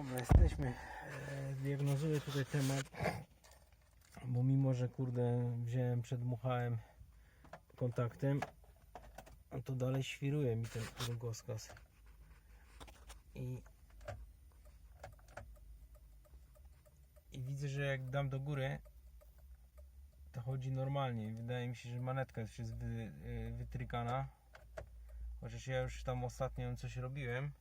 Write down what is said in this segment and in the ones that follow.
Dobra, jesteśmy. E, Diagnozuję tutaj temat, bo mimo, że kurde wziąłem, przedmuchałem kontaktem, a to dalej świruje mi ten drogowskaz. I i widzę, że jak dam do góry, to chodzi normalnie. Wydaje mi się, że manetka jest wy, y, wytrykana. Chociaż ja już tam ostatnio coś robiłem.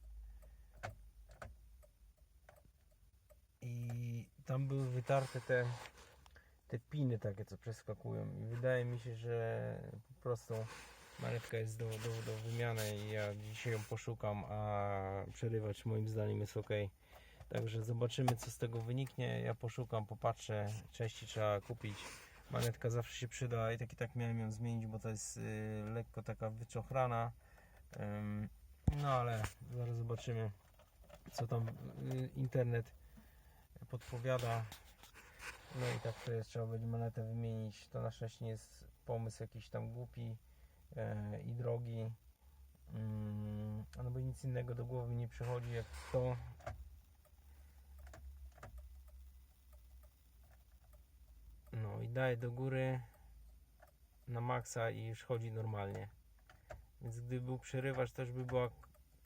I tam były wytarte te, te piny takie, co przeskakują. I wydaje mi się, że po prostu manetka jest do, do, do wymiany i ja dzisiaj ją poszukam, a przerywać moim zdaniem jest ok. Także zobaczymy co z tego wyniknie. Ja poszukam, popatrzę. Części trzeba kupić. Manetka zawsze się przyda i tak i tak miałem ją zmienić, bo to jest y, lekko taka wyczochrana. Ym, no ale zaraz zobaczymy co tam y, internet podpowiada. No i tak to jest, trzeba będzie monetę wymienić. To na szczęście nie jest pomysł jakiś tam głupi e, i drogi. Mm, no bo nic innego do głowy nie przychodzi jak to. No i daję do góry na maksa i już chodzi normalnie. Więc gdyby był przerywacz, też by była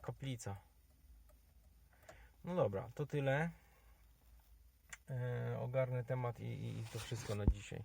kaplica. No dobra, to tyle. E, ogarnę temat i, i, i to wszystko na dzisiaj.